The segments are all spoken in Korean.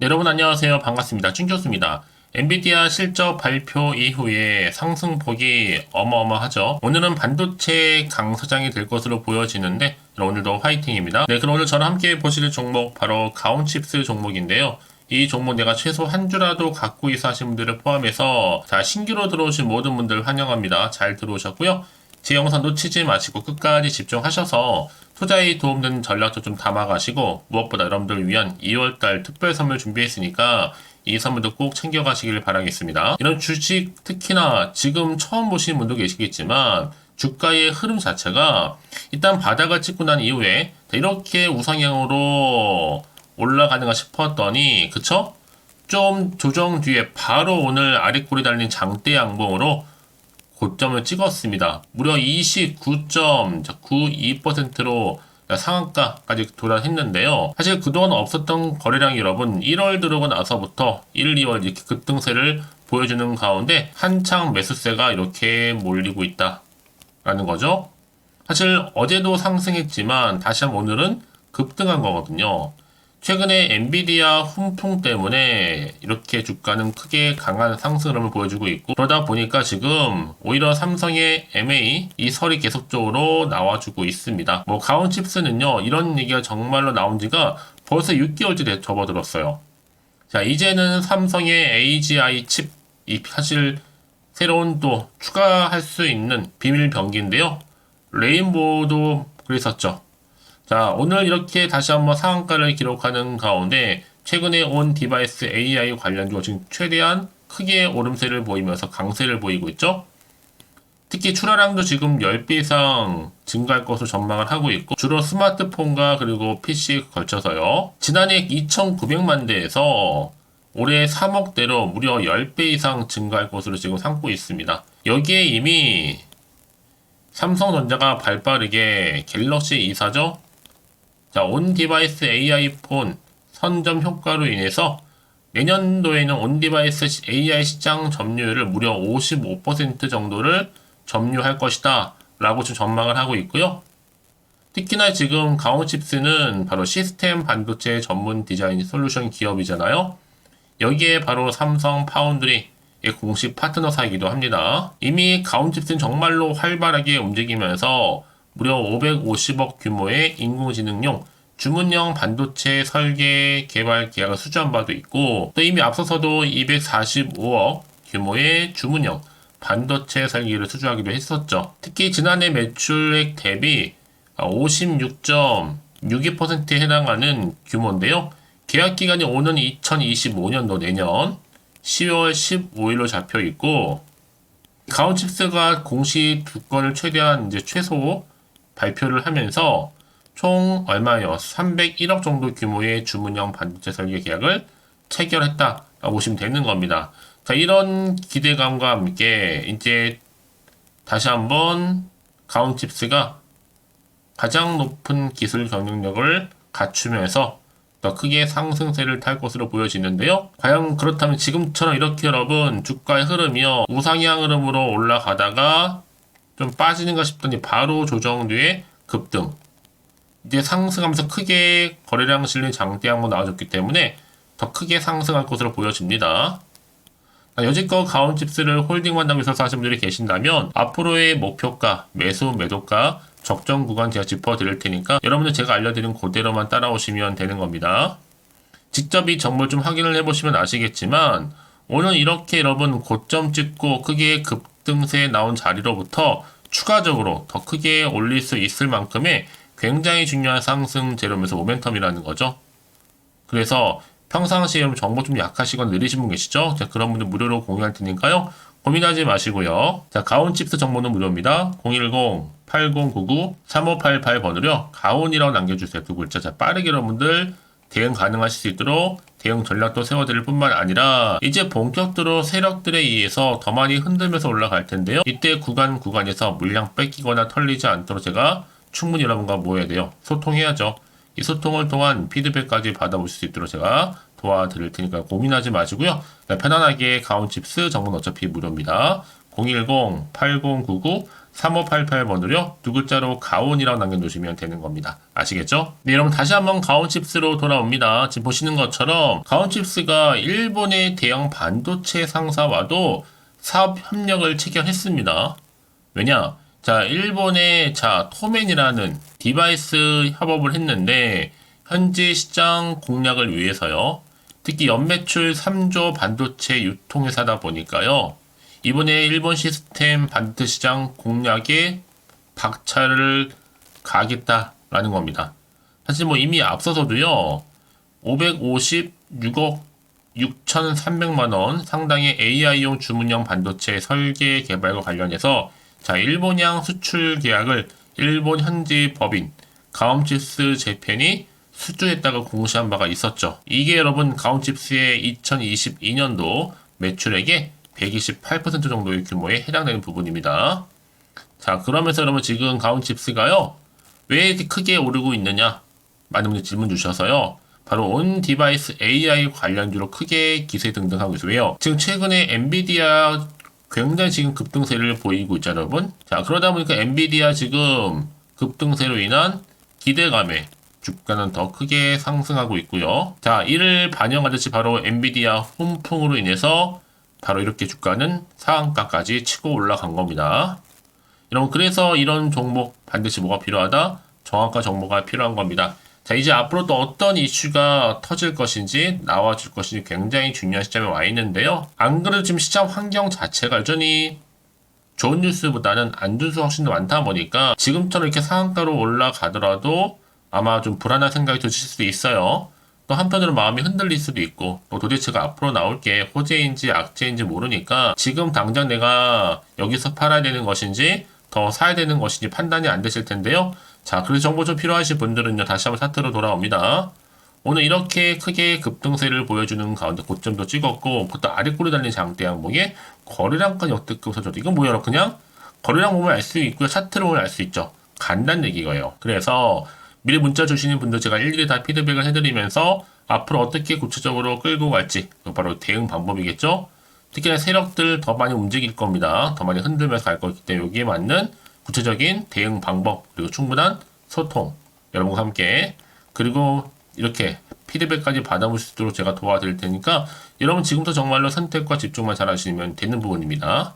네, 여러분 안녕하세요. 반갑습니다. 춘교수입니다. 엔비디아 실적 발표 이후에 상승폭이 어마어마하죠. 오늘은 반도체 강서장이 될 것으로 보여지는데 오늘도 화이팅입니다. 네, 그럼 오늘 저랑 함께 보실 종목 바로 가온칩스 종목인데요. 이 종목 내가 최소 한 주라도 갖고 있어 하신 분들을 포함해서 자 신규로 들어오신 모든 분들 환영합니다. 잘 들어오셨고요. 제 영상 놓치지 마시고 끝까지 집중하셔서 투자에 도움되는 전략도 좀 담아가시고 무엇보다 여러분들을 위한 2월달 특별 선물 준비했으니까 이 선물도 꼭 챙겨가시길 바라겠습니다. 이런 주식 특히나 지금 처음 보시는 분도 계시겠지만 주가의 흐름 자체가 일단 바닥을 찍고 난 이후에 이렇게 우상향으로 올라가는가 싶었더니 그쵸? 좀 조정 뒤에 바로 오늘 아랫골이 달린 장대 양봉으로 고점을 찍었습니다. 무려 29.92%로 상한가까지 도달했는데요. 사실 그동안 없었던 거래량이 여러분 1월 들어오고 나서부터 1, 2월 이렇게 급등세를 보여주는 가운데 한창 매수세가 이렇게 몰리고 있다라는 거죠. 사실 어제도 상승했지만 다시 한번 오늘은 급등한 거거든요. 최근에 엔비디아 훈풍 때문에 이렇게 주가는 크게 강한 상승 흐름을 보여주고 있고 그러다 보니까 지금 오히려 삼성의 MA 이 설이 계속적으로 나와주고 있습니다. 뭐 가온칩스는요 이런 얘기가 정말로 나온 지가 벌써 6개월째 접어들었어요. 자 이제는 삼성의 AGI 칩 이 사실 새로운 또 추가할 수 있는 비밀 병기인데요. 레인보우도 그랬었죠. 자, 오늘 이렇게 다시 한번 상한가를 기록하는 가운데 최근에 온 디바이스 AI 관련주가 지금 최대한 크게 오름세를 보이면서 강세를 보이고 있죠. 특히 출하량도 지금 10배 이상 증가할 것으로 전망을 하고 있고 주로 스마트폰과 그리고 PC에 걸쳐서요. 지난해 2,900만 대에서 올해 3억대로 무려 10배 이상 증가할 것으로 지금 삼고 있습니다. 여기에 이미 삼성전자가 발빠르게 갤럭시 2사죠. 자, 온 디바이스 AI 폰 선점 효과로 인해서 내년도에는 온 디바이스 AI 시장 점유율을 무려 55% 정도를 점유할 것이다. 라고 지금 전망을 하고 있고요. 특히나 지금 가온칩스는 바로 시스템 반도체 전문 디자인 솔루션 기업이잖아요. 여기에 바로 삼성 파운드리의 공식 파트너사이기도 합니다. 이미 가온칩스는 정말로 활발하게 움직이면서 무려 550억 규모의 인공지능용 주문형 반도체 설계 개발 계약을 수주한 바도 있고 또 이미 앞서서도 245억 규모의 주문형 반도체 설계를 수주하기도 했었죠. 특히 지난해 매출액 대비 56.62%에 해당하는 규모인데요. 계약 기간이 오는 2025년도 내년 10월 15일로 잡혀 있고 가온 칩스가 공시 두 건을 최대한 이제 최소 발표를 하면서 총 얼마요? 301억 정도 규모의 주문형 반도체 설계 계약을 체결했다라고 보시면 되는 겁니다. 자, 이런 기대감과 함께 이제 다시 한번 가온칩스가 가장 높은 기술 경쟁력을 갖추면서 더 크게 상승세를 탈 것으로 보여지는데요. 과연 그렇다면 지금처럼 이렇게 여러분 주가의 흐름이요 우상향 흐름으로 올라가다가 좀 빠지는가 싶더니 바로 조정 뒤에 급등. 이제 상승하면서 크게 거래량 실린 장대 한번 나와줬기 때문에 더 크게 상승할 것으로 보여집니다. 여지껏 가온칩스를 홀딩만 하고 있어서 하신 분들이 계신다면 앞으로의 목표가, 매수, 매도가, 적정 구간 제가 짚어드릴 테니까 여러분들 제가 알려드린 그대로만 따라오시면 되는 겁니다. 직접 이 정보를 좀 확인을 해보시면 아시겠지만 오늘 이렇게 여러분 고점 찍고 크게 급 등세 나온 자리로부터 추가적으로 더 크게 올릴 수 있을 만큼의 굉장히 중요한 상승 재료면서 모멘텀이라는 거죠. 그래서 평상시에 정보 좀 약하시거나 느리신 분 계시죠? 자, 그런 분들 무료로 공유할 테니까요. 고민하지 마시고요. 자, 가온칩스 정보는 무료입니다. 010-8099-3588 번호요. 가온이라고 남겨주세요. 두 글자. 자, 빠르게 여러분들 대응 가능하실 수 있도록 대응 전략도 세워드릴 뿐만 아니라 이제 본격적으로 세력들에 의해서 더 많이 흔들면서 올라갈 텐데요. 이때 구간 구간에서 물량 뺏기거나 털리지 않도록 제가 충분히 여러분과 모여야 돼요. 소통해야죠. 이 소통을 통한 피드백까지 받아보실 수 있도록 제가 도와드릴 테니까 고민하지 마시고요. 네, 편안하게 가온칩스 정보는 어차피 무료입니다. 010-8099-3588번으로 두 글자로 가온이라고 남겨놓으시면 되는 겁니다. 아시겠죠? 네, 여러분 다시 한번 가온칩스로 돌아옵니다. 지금 보시는 것처럼 가온칩스가 일본의 대형 반도체 상사와도 사업 협력을 체결했습니다. 왜냐? 자, 일본의 자, 토맨이라는 디바이스 협업을 했는데 현재 시장 공략을 위해서요. 특히 연매출 3조 반도체 유통회사다 보니까요. 이번에 일본 시스템 반도체 시장 공략에 박차를 가겠다라는 겁니다. 사실 뭐 이미 앞서서도요. 556억 6,300만 원 상당의 AI용 주문형 반도체 설계 개발과 관련해서 자, 일본향 수출 계약을 일본 현지 법인 가옴칩스 재팬이 수주했다고 공시한 바가 있었죠. 이게 여러분 가온칩스의 2022년도 매출액의 128% 정도의 규모에 해당되는 부분입니다. 자, 그러면서 여러분 지금 가온 칩스가요. 왜 이렇게 크게 오르고 있느냐? 많은 분들이 질문 주셔서요. 바로 온 디바이스 AI 관련주로 크게 기세 등등하고 있어요. 왜요? 지금 최근에 엔비디아 굉장히 지금 급등세를 보이고 있죠, 여러분. 자, 그러다 보니까 엔비디아 지금 급등세로 인한 기대감에 주가는 더 크게 상승하고 있고요. 자, 이를 반영하듯이 바로 엔비디아 훈풍으로 인해서 바로 이렇게 주가는 상한가까지 치고 올라간 겁니다. 여러분, 그래서 이런 종목 반드시 뭐가 필요하다? 정확한 정보가 필요한 겁니다. 자, 이제 앞으로 또 어떤 이슈가 터질 것인지 나와줄 것인지 굉장히 중요한 시점에 와 있는데요. 안 그래도 지금 시장 환경 자체가 여전히 좋은 뉴스보다는 안 좋은 수가 훨씬 더 많다 보니까 지금처럼 이렇게 상한가로 올라가더라도 아마 좀 불안한 생각이 드실 수도 있어요. 또 한편으로 마음이 흔들릴 수도 있고 또 도대체가 앞으로 나올 게 호재인지 악재인지 모르니까 지금 당장 내가 여기서 팔아야 되는 것인지 더 사야 되는 것인지 판단이 안 되실 텐데요. 자, 그래서 정보 좀 필요하신 분들은요, 다시 한번 차트로 돌아옵니다. 오늘 이렇게 크게 급등세를 보여주는 가운데 고점도 찍었고, 그것도 아래꼬리 달린 장대 항목에 거래량까지 역대급 서줘도 이건 뭐야, 그냥 거래량 보면 알 수 있고요, 차트를 보면 알 수 있죠. 간단 얘기가요. 그래서 미리 문자 주시는 분들 제가 일일이 다 피드백을 해드리면서 앞으로 어떻게 구체적으로 끌고 갈지, 바로 대응 방법이겠죠. 특히나 세력들 더 많이 움직일 겁니다. 더 많이 흔들면서 갈 거기 때문에 여기에 맞는 구체적인 대응 방법 그리고 충분한 소통 여러분과 함께 그리고 이렇게 피드백까지 받아볼 수 있도록 제가 도와드릴 테니까 여러분 지금부터 정말로 선택과 집중만 잘 하시면 되는 부분입니다.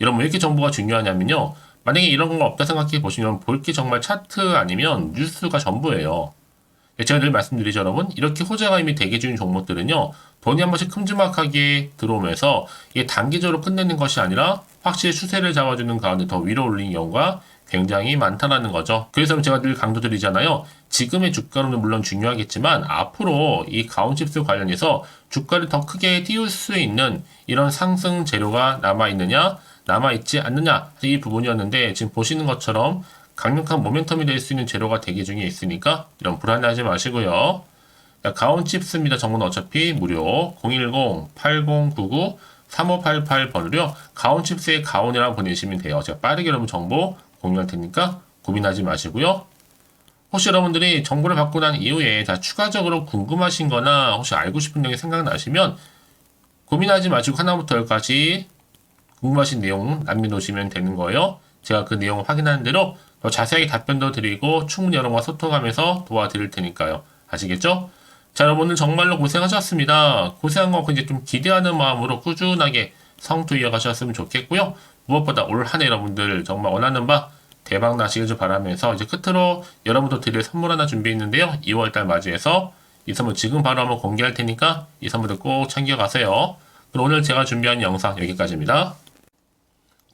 여러분 왜 이렇게 정보가 중요하냐면요. 만약에 이런 거 없다 생각해 보시면 볼 게 정말 차트 아니면 뉴스가 전부예요. 제가 늘 말씀드리죠, 여러분. 이렇게 호재가 이미 대기 중인 종목들은요, 돈이 한 번씩 큼지막하게 들어오면서 이게 단기적으로 끝내는 것이 아니라 확실히 추세를 잡아주는 가운데 더 위로 올리는 경우가 굉장히 많다라는 거죠. 그래서 제가 늘 강조드리잖아요. 지금의 주가는 물론 중요하겠지만 앞으로 이 가온칩스 관련해서 주가를 더 크게 띄울 수 있는 이런 상승 재료가 남아있느냐, 남아있지 않느냐 이 부분이었는데 지금 보시는 것처럼 강력한 모멘텀이 될 수 있는 재료가 대기 중에 있으니까 이런 불안해하지 마시고요. 가온 칩스입니다. 정보는 어차피 무료 010-8099-3588번으로요. 가온 칩스의 가온이라고 보내시면 돼요. 제가 빠르게 여러분 정보 공유할 테니까 고민하지 마시고요. 혹시 여러분들이 정보를 받고 난 이후에 다 추가적으로 궁금하신 거나 혹시 알고 싶은 내용이 생각나시면 고민하지 마시고 하나부터 열까지 궁금하신 내용 남겨놓으시면 되는 거예요. 제가 그 내용을 확인하는 대로 더 자세하게 답변도 드리고 충분히 여러분과 소통하면서 도와드릴 테니까요. 아시겠죠? 자, 여러분들 정말로 고생하셨습니다. 고생한 거 이제 좀 기대하는 마음으로 꾸준하게 성투 이어가셨으면 좋겠고요. 무엇보다 올 한 해 여러분들 정말 원하는 바 대박 나시길 좀 바라면서 이제 끝으로 여러분도 드릴 선물 하나 준비했는데요. 2월달 맞이해서 이 선물 지금 바로 한번 공개할 테니까 이 선물들 꼭 챙겨가세요. 그럼 오늘 제가 준비한 영상 여기까지입니다.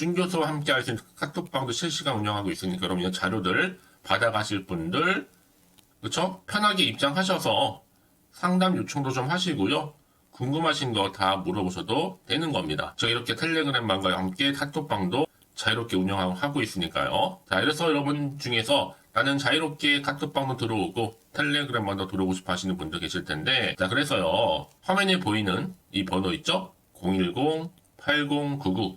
준 교수와 함께 할 수 있는 카톡방도 실시간 운영하고 있으니까 여러분 이 자료들 받아가실 분들 그렇죠? 편하게 입장하셔서 상담 요청도 좀 하시고요. 궁금하신 거 다 물어보셔도 되는 겁니다. 저 이렇게 텔레그램방과 함께 카톡방도 자유롭게 운영하고 있으니까요. 자, 이래서 여러분 중에서 나는 자유롭게 카톡방도 들어오고 텔레그램방도 들어오고 싶어 하시는 분들 계실 텐데, 자, 그래서요. 화면에 보이는 이 번호 있죠? 010-8099,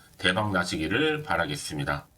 대박 나시기를 바라겠습니다.